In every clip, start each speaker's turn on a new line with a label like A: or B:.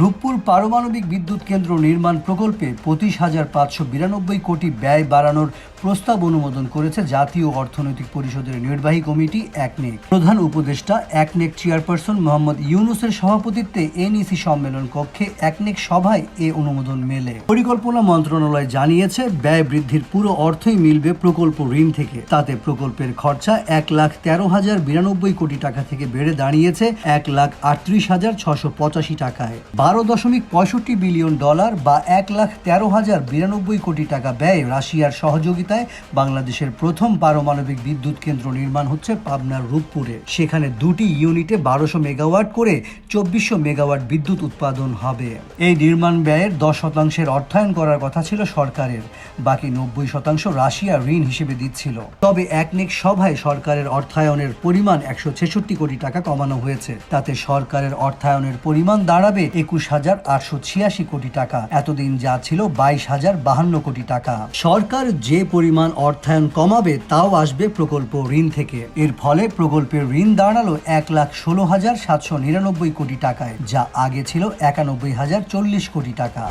A: রূপপুর পারমাণবিক বিদ্যুৎ কেন্দ্র নির্মাণ প্রকল্পে পঁচিশ হাজার পাঁচশো বিরানব্বই কোটি ব্যয় বাড়ানোর প্রস্তাব অনুমোদন করেছে জাতীয় অর্থনৈতিক পরিষদের নির্বাহী কমিটি, একনেক। প্রধান উপদেষ্টা, একনেক চেয়ারপারসন মোহাম্মদ ইউনুসের সভাপতিত্বে এনইসি সম্মেলন কক্ষে একনেক সভায় এ অনুমোদন মেলে। পরিকল্পনা মন্ত্রণালয় জানিয়েছে, ব্যয় বৃদ্ধির পুরো অর্থই মিলবে প্রকল্প ঋণ থেকে। তাতে প্রকল্পের খরচা এক লাখ তেরো হাজার বিরানব্বই কোটি টাকা থেকে বেড়ে দাঁড়িয়েছে এক লাখ আটত্রিশ হাজার ছশো পঁচাশি টাকায়। বারো দশমিক পঁয়ষট্টি বিলিয়ন ডলার বা এক লাখ তেরো হাজার বিরানব্বই কোটি টাকা ব্যয় রাশিয়ার সহযোগিতায় বাংলাদেশের প্রথম পারমাণবিক বিদ্যুৎ কেন্দ্র নির্মাণ হচ্ছে পাবনার রূপপুরে। সেখানে দুটি ইউনিটে বারোশো মেগাওয়াট করে চব্বিশশো মেগাওয়াট বিদ্যুৎ উৎপাদন হবে। এই নির্মাণ ব্যয়ের দশ শতাংশের অর্থায়ন করার কথা ছিল সরকারের। বাকি নব্বই শতাংশ রাশিয়া ঋণ হিসেবে দিচ্ছিল। তবে একনেক সভায় সরকারের অর্থায়নের পরিমাণ একশো ছেষট্টি কোটি টাকা কমানো হয়েছে। তাতে সরকারের অর্থায়নের পরিমাণ দাঁড়াবে একুশ হাজার আটশো ছিয়াশি কোটি টাকা। এতদিন যা ছিল বাইশ হাজার বাহান্ন কোটি টাকা। সরকার যে পরিমাণ অর্থায়ন কমাবে, তাও আসবে প্রকল্প ঋণ থেকে। এর ফলে প্রকল্পের ঋণ দাঁড়াল এক লাখ ষোলো হাজার সাতশো নিরানব্বই কোটি টাকায়, যা আগে ছিল একানব্বই হাজার চল্লিশ কোটি টাকা।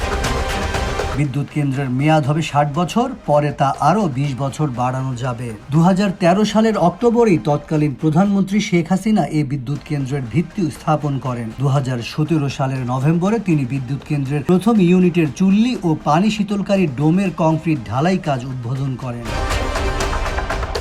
A: বিদ্যুৎ কেন্দ্রের মেয়াদ হবে ষাট বছর, পরে তা আরও বিশ বছর বাড়ানো যাবে। দু হাজার তেরো সালের অক্টোবরেই তৎকালীন প্রধানমন্ত্রী শেখ হাসিনা এই বিদ্যুৎ কেন্দ্রের ভিত্তি স্থাপন করেন। দু হাজার সতেরো সালের নভেম্বরে তিনি বিদ্যুৎ কেন্দ্রের প্রথম ইউনিটের চুল্লি ও পানি শীতলকারী ডোমের কংক্রিট ঢালাই কাজ উদ্বোধন করেন।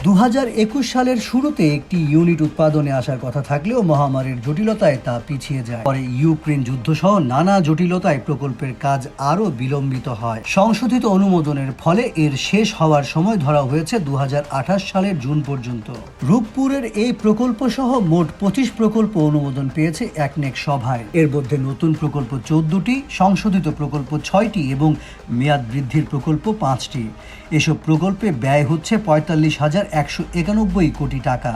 A: দু হাজার একুশ সালের শুরুতে একটি ইউনিট উৎপাদনে আসার কথা থাকলেও মহামারীর জটিলতায় তা পিছিয়ে যায়। পরে ইউক্রেন যুদ্ধ সহ নানা জটিলতায় প্রকল্পের কাজ আরও বিলম্বিত হয়। সংশোধিত অনুমোদনের ফলে এর শেষ হওয়ার সময় ধরা হয়েছে দু হাজার আঠাশ সালের জুন পর্যন্ত। রূপপুরের এই প্রকল্প সহ মোট পঁচিশ প্রকল্প অনুমোদন পেয়েছে একনেক সভায়। এর মধ্যে নতুন প্রকল্প চোদ্দটি, সংশোধিত প্রকল্প ছয়টি এবং মেয়াদ বৃদ্ধির প্রকল্প পাঁচটি। এসব প্রকল্পে ব্যয় হচ্ছে পঁয়তাল্লিশ হাজার একশো একানব্বই কোটি টাকা।